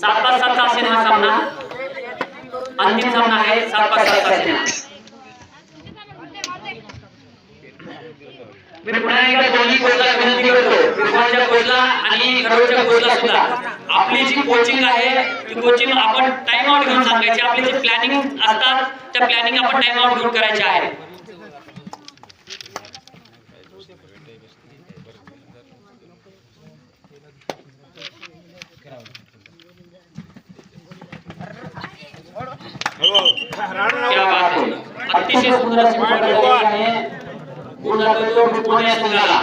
सात पाच सात सातचा असेल हा सामना. अंतिम सामना आहे. सात पाच सातचा असेल. मी पुन्हा एकदा दोन्ही कोचला विनंती करतो. कोचला आणि कोचला सुद्धा. आपली जी कोचिंग आहे ती कोचिंग आपण टाइम आउट घेऊन सांगायची. आपली जी प्लॅनिंग असतात त्या प्लॅनिंग आपण टाइम आउट घेऊन करायच्या आहे अतिशय सुंदर अशी आहे. पूर्ण पुणे या संघाला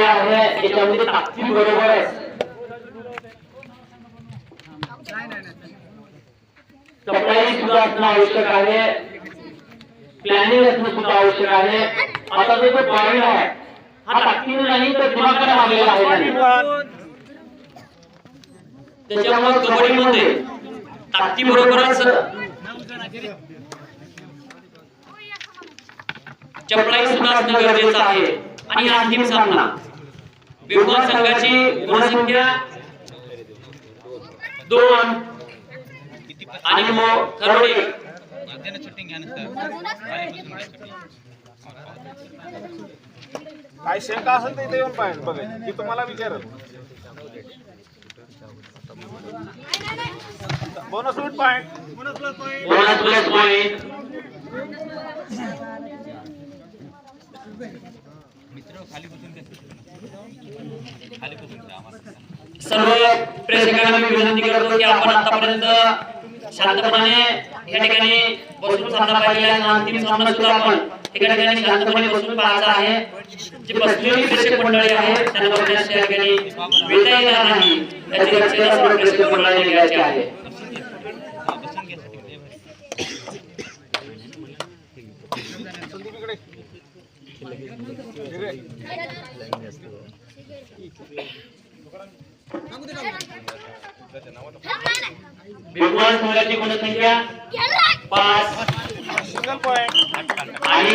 आहे याच्यामध्ये बरोबर आहे सप्लाय सुद्धा असणं आवश्यक आहे प्लॅनिंग असणं सुद्धा आवश्यक आहे आता जो जो पॉईंट आहे हा ताकदीने नाही तर दिमागाने मागलेला आहे त्याच्यामुळे कबड्डीमध्ये ताकदी बरोबरच चपळाई सुद्धा असणं गरजेचं आहे. आणि हा अंतिम सामना बिरगाव संघाची गुणसंख्या दोन. आणि मग खरोडे काय शंका असेल तर इथे येऊन पाहिजे बघायची ती तुम्हाला विचारल bonus point bonus plus point सर्व प्रेक्षकांना मी विनंती करतो की आपण आतापर्यंत शांतपणाने या ठिकाणी बसून सामना पाहिलेला आणि अंतिम सामना सुद्धा आपण एका ठिकाणी शांतपणे बसून पाहायचा आहे. जी बसलेली प्रेक्षक मंडळी आहे त्यांना बघण्यास या ठिकाणी वेळता येणार नाही. याची दक्षता सर्व प्रेक्षक मंडळाने घ्यायची आहे इकडे. बिरगाव संघाची गुणसंख्या पाच सिंगल पॉईंट आणि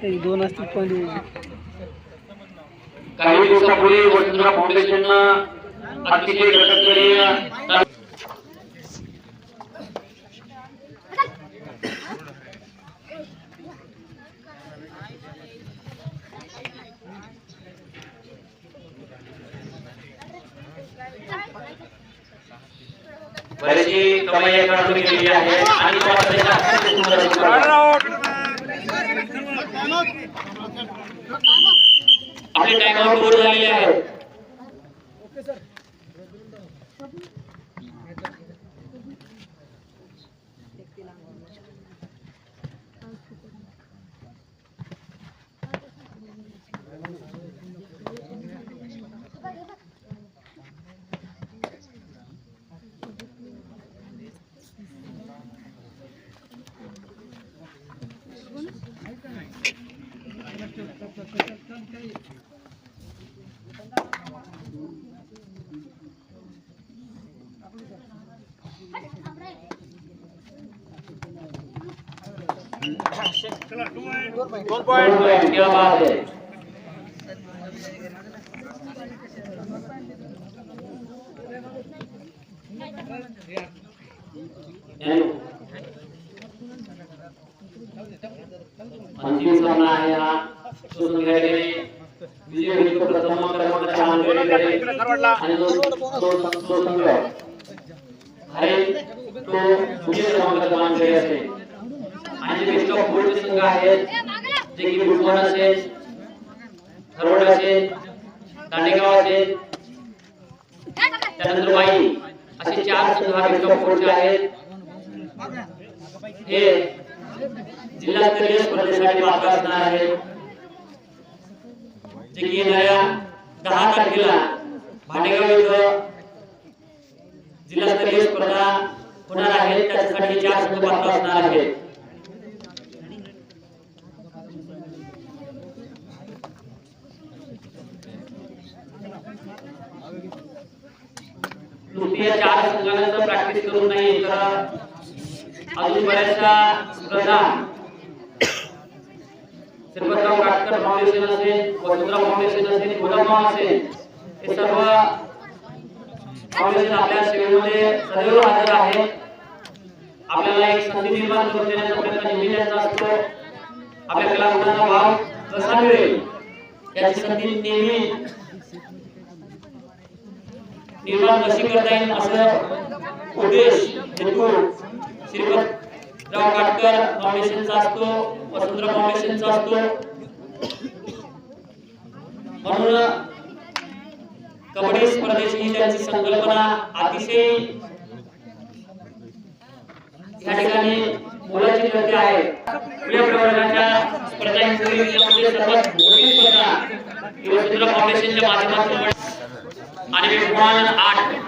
एक दोन असतील पण काही दिवसापूर्वी वसुंधरा फाउंडेशननं One point. One point. Yeah. तो तो संघ आहे तो द्वितीय क्रमांकाचा मानकरी असेल. आणि बेस्ट ऑफ फोरचे संघ आहेत जे की बुटमन असेल खरवड असेल दांडेगाव असेल त्यानंतर वाई असे चार संघ हा बेस्ट ऑफ फोरचे आहेत. हे जिल्हास्तरीय स्पर्धेसाठी पात्र असणार आहेत. जे की येणाऱ्या दहा तारखेला भांडेगाव इथं जिल्हास्तरीय स्पर्धा होणार आहेत त्याच्यासाठी चार संघ पात्र असणार आहेत नुसती या चार संघांना जर प्रॅक्टिस करून नाही तर अजून बऱ्याचशा स्पर्धा. श्रीपतराव काटकर फाउंडेशन असेल वसुंधरा फाउंडेशन असेल गुलाबराव असेल हे सर्व फाउंडेशन आपल्या सेवेमध्ये सदैव हजर आहे. आपल्याला एक संधी निर्माण करून देण्याचा प्रयत्न नेहमी त्यांचा असतो. आपल्या भाव कसा मिळेल? याची संधी नेहमी निर्माण कशी करता येईल असं उद्देश हेतू श्रीपतराव काटकर फाउंडेशनचा असतो फाउंडेशनचा असतो. म्हणून कबड्डी स्पर्धेची ही त्यांची संकल्पना अतिशय या ठिकाणी मोलाची ठरते आहे. पुढे प्रवर्गाच्या स्पर्धांपैकी सर्वात मोठी स्पर्धा वसुंधरा फाउंडेशनच्या माध्यमातून आणि विमान आठ.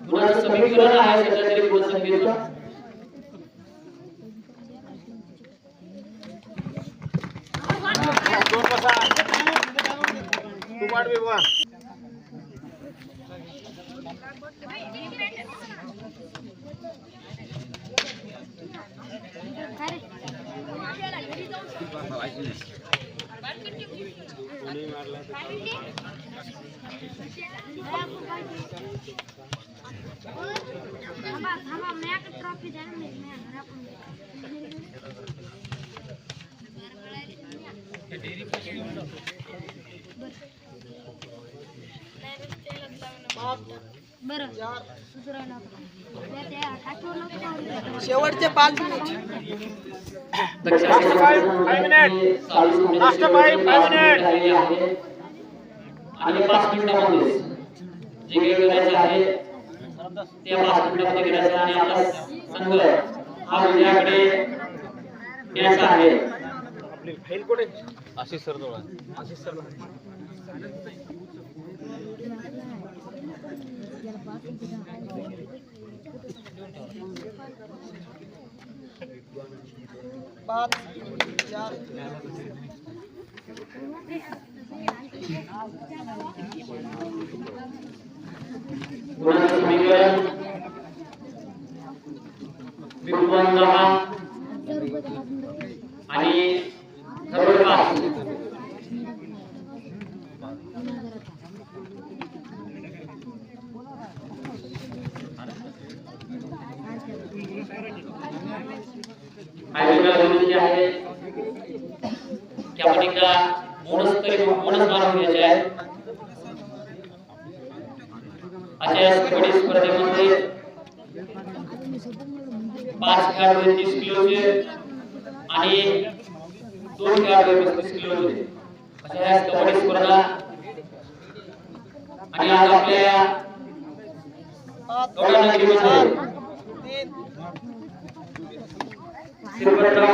गुणांचं समीकरण आहे सध्या तरी गुणसंख्येचं दोन बसा शेवटचे पाच मिनिट. आणि पाच मिनिटामध्ये जे काही करायचं आहे ते पाच मिनिटामध्ये करायचं आणि आपला संघ हा। विजयाकडे यायचा आहे आपली फाईल कुठे आशिष सर जवळ. आशिष सर पाच चार गुणांचं त्यामध्ये का बोनस तरी बोनस मार्क घ्यायचे आहेत. अशा या कबड्डी स्पर्धेमध्ये पाच खेळाडू तीस किलोचे आणि दोन खेळाडू पस्तीस किलोचे. अशा कबड्डी स्पर्धा आणि आज आपल्या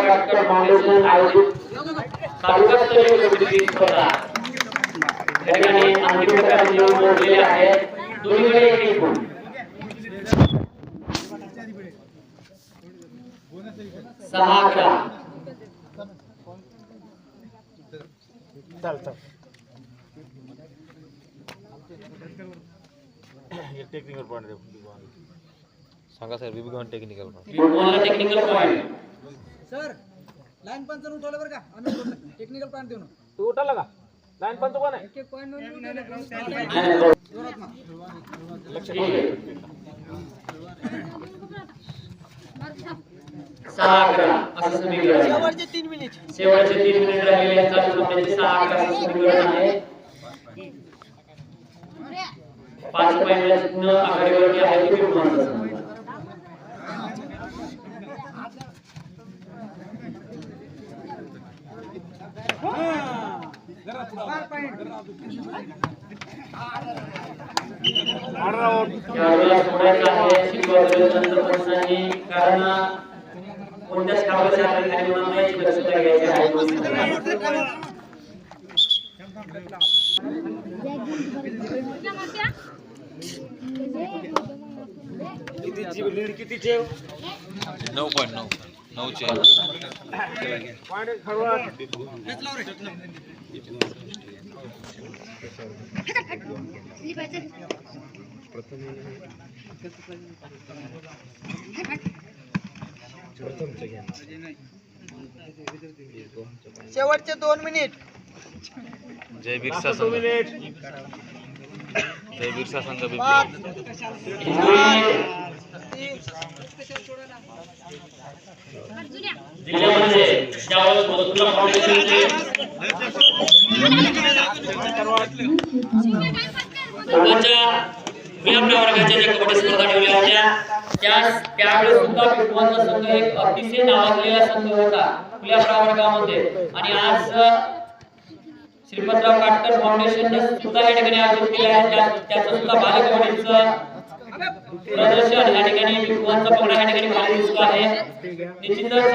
काटकर फाउंडेशन आयोजित तालुकास्तरीय कबड्डी स्पर्धा या ठिकाणी अंतिम प्रकार नियम मोडलेले आहेत दोन्हीकडे एक एक गुण सहा अकरा टेक्निकल पॉईंट सांगा सर बीबी गॉन टेक्निकल पॉईंट तुम्हाला टेक्निकल पॉईंट सर लाईन पंच उठवलं बरं का. आम्ही टेक्निकल पॉईंट देऊ ना तू उठाला का? लाईन पंच कोण आहे? एक पॉईंट. शेवटचे तीन मिनिट शेवटचे तीन मिनिट राहिलेले आहेत चालू सामन्याचे सहा अकरा असं समीकरण आहे. पाच पॉईंटला आघाडीवरती आहे. ते महत्वाचं खेळाडूला सोडायचं आहे शिकवलेल्या पंचांनी कारण कोणत्याच नाही दक्षता घ्यायची आहे नऊ पॉईंट नऊ. नऊचे. शेवटचे दोन मिनिट. जय बिरसा संघ. जय बिरसा संघ जिल्ह्यामध्ये ज्यावेळेस फाउंडेशनचे वर्गाच्या ज्या कबड्डी स्पर्धा ठेवल्या होत्या त्या त्यावेळेस सुद्धा विद्वांचा संघ एक अतिशय नावाजलेला संघ होता खुल्या प्रवर्गामध्ये आणि आज श्रीमंतराव काटकर फाउंडेशनने सुद्धा या ठिकाणी आयोजित केले आहे. त्या- त्याचं सुद्धा बालकबड्डीचं प्रदर्शन या ठिकाणी विद्वांचा पगडा या ठिकाणी भारी दिसतो आहे. निश्चितच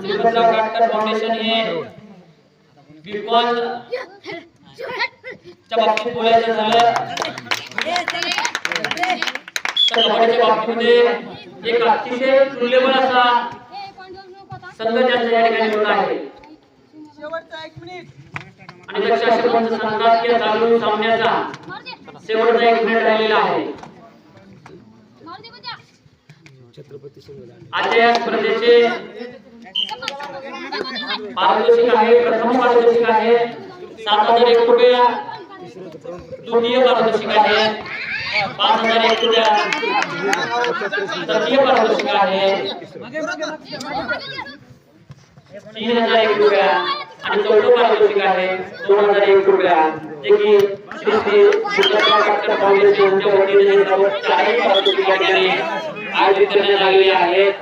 श्रीपतराव काटकर फाउंडेशन हे विद्वान च्या बाबतीत बोलायचं झालं. तर कबड्डीच्या बाबतीमध्ये एक अतिशय तुल्यबळ असा संघ त्यांचा या ठिकाणी होत आहे. आणि दक्षाशिपंच संघात या चालू सामन्याचा शेवटचा एक मिनिट राहिलेला आहे. छत्रपती या स्पर्धेचे पारितोषिक आहे प्रथम पारितोषिक आहे. सात हजार एक रुपया द्वितीय आहे. पाच हजार एक रुपया तृतीय पारितोषिक आहे. तीन हजार एक रुपया आणि चौथं पारितोषिक आहे. दोन हजार एक रुपया जे की श्री श्री फाउंडेशन वतीने पारितोषिक या ठिकाणी. आयोजित करण्यात आलेले आहेत